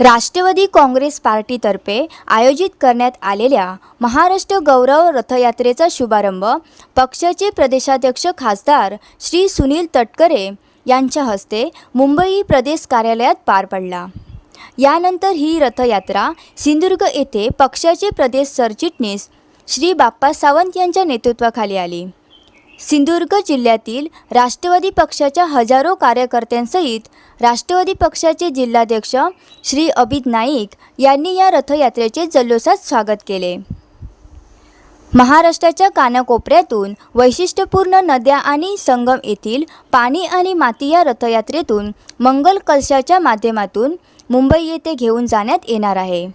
राष्ट्रवादी काँग्रेस पार्टीतर्फे आयोजित करण्यात आलेल्या महाराष्ट्र गौरव रथयात्रेचा शुभारंभ पक्षाचे प्रदेशाध्यक्ष खासदार श्री सुनील तटकरे यांच्या हस्ते मुंबई प्रदेश कार्यालयात पार पडला. यानंतर ही रथयात्रा सिंधुदुर्ग येथे पक्षाचे प्रदेश सरचिटणीस श्री बाप्पा सावंत यांच्या नेतृत्वाखाली आली. सिंधुदुर्ग जिल्ह्यातील राष्ट्रवादी पक्षाच्या हजारो कार्यकर्त्यांसहित राष्ट्रवादी पक्षाचे जिल्हाध्यक्ष श्री अभित नाईक यांनी या रथयात्रेचे जल्लोषात स्वागत केले. महाराष्ट्राच्या कानाकोपऱ्यातून वैशिष्ट्यपूर्ण नद्या आणि संगम येथील पाणी आणि माती या रथयात्रेतून मंगल कलशाच्या माध्यमातून मुंबई येथे घेऊन जाण्यात येणार आहे.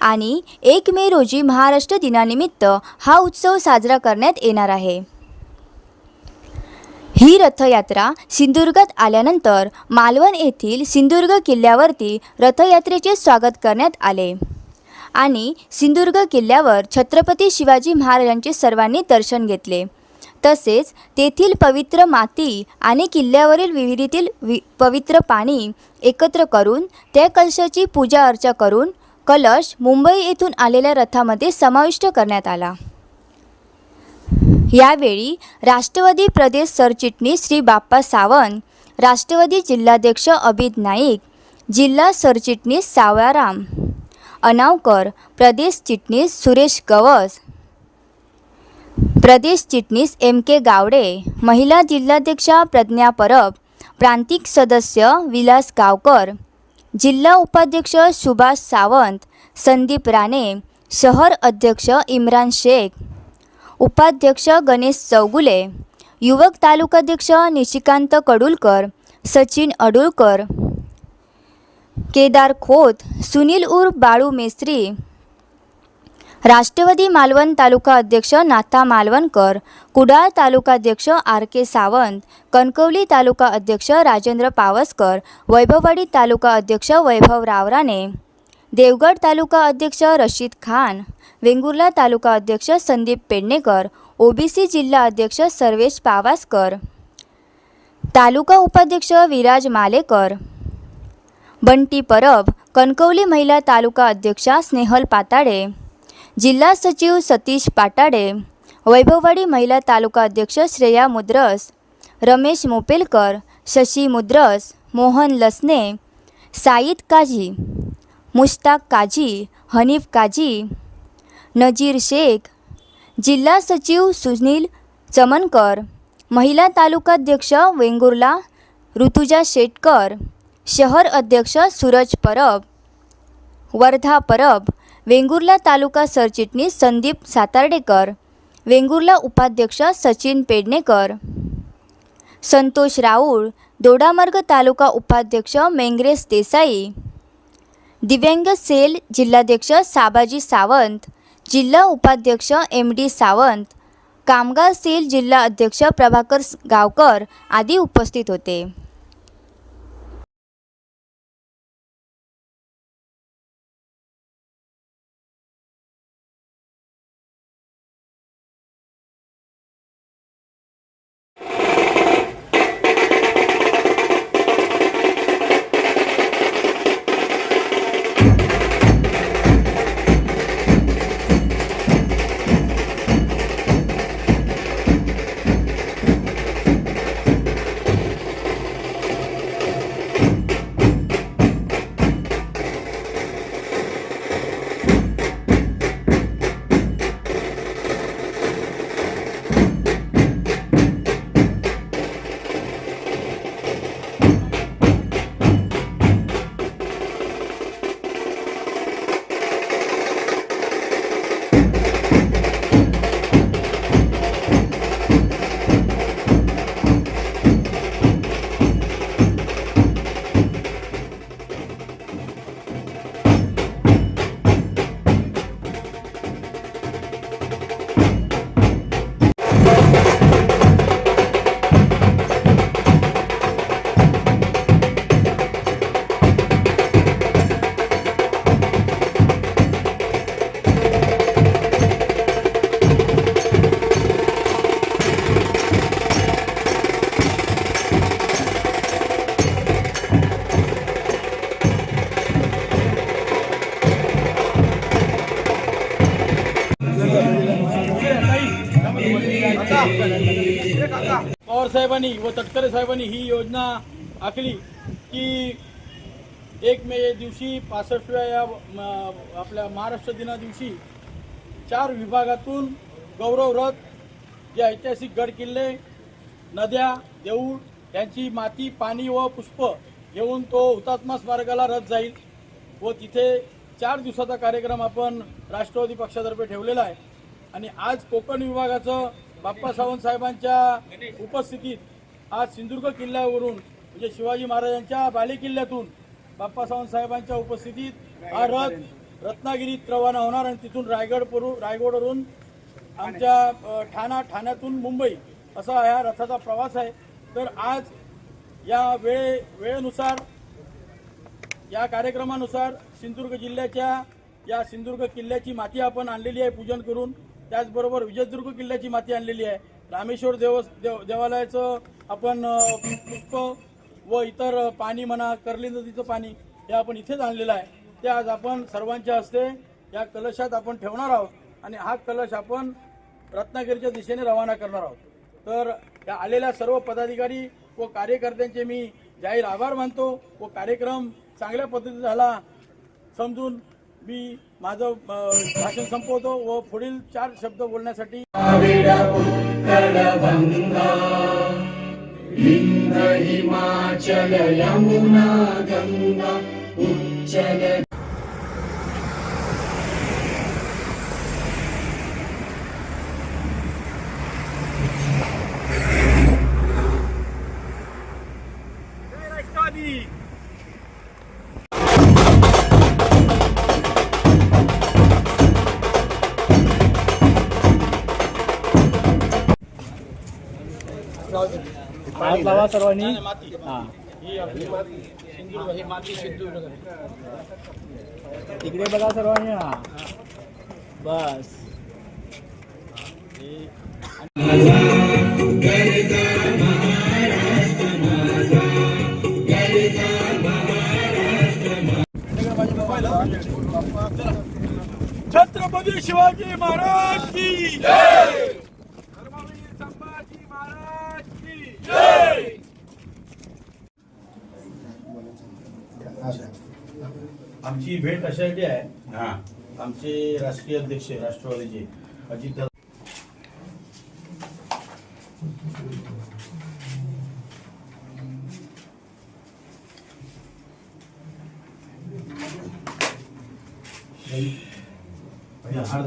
आणि एक मे रोजी महाराष्ट्र दिनानिमित्त हा उत्सव साजरा करण्यात येणार आहे. ही रथयात्रा सिंधुदुर्गात आल्यानंतर मालवण येथील सिंधुदुर्ग किल्ल्यावरती रथयात्रेचे स्वागत करण्यात आले. आणि सिंधुदुर्ग किल्ल्यावर छत्रपती शिवाजी महाराजांचे सर्वांनी दर्शन घेतले. तसेच तेथील पवित्र माती आणि किल्ल्यावरील विहिरीतील वि पवित्र पाणी एकत्र करून त्या कलशाची पूजा अर्चा करून कलश मुंबई येथून आलेल्या रथामध्ये समाविष्ट करण्यात आला. यावेळी राष्ट्रवादी प्रदेश सरचिटणीस श्री बाप्पा सावंत राष्ट्रवादी जिल्हाध्यक्ष अभित नाईक जिल्हा सरचिटणीस सावळाराम अनावकर प्रदेश चिटणीस सुरेश गवस प्रदेश चिटणीस एम के गावडे महिला जिल्हाध्यक्षा प्रज्ञा परब प्रांतिक सदस्य विलास गावकर जिल्हा उपाध्यक्ष सुभाष सावंत संदीप राणे शहर अध्यक्ष इम्रान शेख उपाध्यक्ष गणेश चौगुले युवक तालुकाध्यक्ष निशिकांत कडुलकर सचिन अडुलकर केदार खोत सुनील उर बाळू मेस्त्री राष्ट्रवादी मालवण तालुका अध्यक्ष नाथा मालवणकर कुडाळ तालुकाध्यक्ष आर के सावंत कणकवली तालुका अध्यक्ष राजेंद्र पावसकर वैभववाडी तालुका अध्यक्ष वैभव रावराणे देवगड तालुका अध्यक्ष रशीद खान वेंगुर्ला तालुका अध्यक्ष संदीप पेडणेकर ओबीसी जिल्हा अध्यक्ष सर्वेश पावासकर तालुका उपाध्यक्ष विराज मालेकर बंटी परब कणकवली महिला तालुका अध्यक्षा स्नेहल पाताडे जिल्हा सचिव सतीश पाटाडे वैभववाडी महिला तालुका अध्यक्ष श्रेया मुद्रस रमेश मोपेलकर शशी मुद्रस मोहन लसने साईद काझी मुश्ताक काझी हनीफ काझी नजीर शेख जिल्हा सचिव सुनील चमनकर महिला तालुकाध्यक्ष वेंगुर्ला ऋतुजा शेटकर शहर अध्यक्ष सूरज परब वर्धा परब वेंगुर्ला तालुका सरचिटणीस संदीप सातार्डेकर वेंगुर्ला उपाध्यक्ष सचिन पेडणेकर संतोष राऊळ दोडामार्ग तालुका उपाध्यक्ष मेंग्रेस देसाई दिव्यांग सेल जिल्हाध्यक्ष साबाजी सावंत जिल्हा उपाध्यक्ष एम डी सावंत कामगार सेल जिल्हा अध्यक्ष प्रभाकर गावकर आदी उपस्थित होते. पवार साहेबांनी व तटकरे साहेबांनी ही योजना आखली की एक मे दिवशी पासष्टव्या या म, आपल्या महाराष्ट्र दिना दिवशी चार विभागातून गौरव रथ जे ऐतिहासिक गड किल्ले नद्या देऊळ यांची माती पाणी व पुष्प घेऊन तो हुतात्मा स्मारकाला रथ जाईल व तिथे चार दिवसाचा कार्यक्रम आपण राष्ट्रवादी पक्षातर्फे ठेवलेला आहे. आणि आज कोकण विभागाचं बाप्पा सावंत साहेबांच्या उपस्थितीत आज सिंधुदुर्ग किल्ल्यावरून म्हणजे शिवाजी महाराजांच्या बालेकिल्ल्यातून बाप्पा सावंत साहेबांच्या उपस्थितीत हा रथ रत्नागिरीत रवाना होणार आणि तिथून रायगड परू रायगडवरून आमच्या ठाणा ठाण्यातून मुंबई असा ह्या रथाचा प्रवास आहे. तर आज या वेळे वेळेनुसार या कार्यक्रमानुसार सिंधुदुर्ग जिल्ह्याच्या या सिंधुदुर्ग किल्ल्याची माती आपण आणलेली आहे पूजन करून. त्याचबरोबर विजयदुर्ग किल्ल्याची माती आणलेली आहे. रामेश्वर देव देव देवालयाचं आपण पुष्प व इतर पाणी म्हणा कर्ली नदीचं पाणी हे आपण इथेच आणलेलं आहे. ते आज आपण सर्वांच्या हस्ते या कलशात आपण ठेवणार आहोत आणि हा कलश आपण रत्नागिरीच्या दिशेने रवाना करणार आहोत. तर या आलेल्या सर्व पदाधिकारी व कार्यकर्त्यांचे मी जाहीर आभार मानतो व कार्यक्रम चांगल्या पद्धतीने झाला समजून मी माझं भाषण संपवतो व पुढील चार शब्द बोलण्यासाठी राष्ट्रवादी हात लावा सर्वांनी माती हा ही आपली माती सिंधुदुर्ग ही माती सिंधुदुर्ग तिकडे बघा सर्वांनी हा बस छत्रपती शिवाजी महाराज की धर्मवीर आमची भेट अशासाठी आहे. आमचे राष्ट्रीय अध्यक्ष राष्ट्रवादीचे अजित हर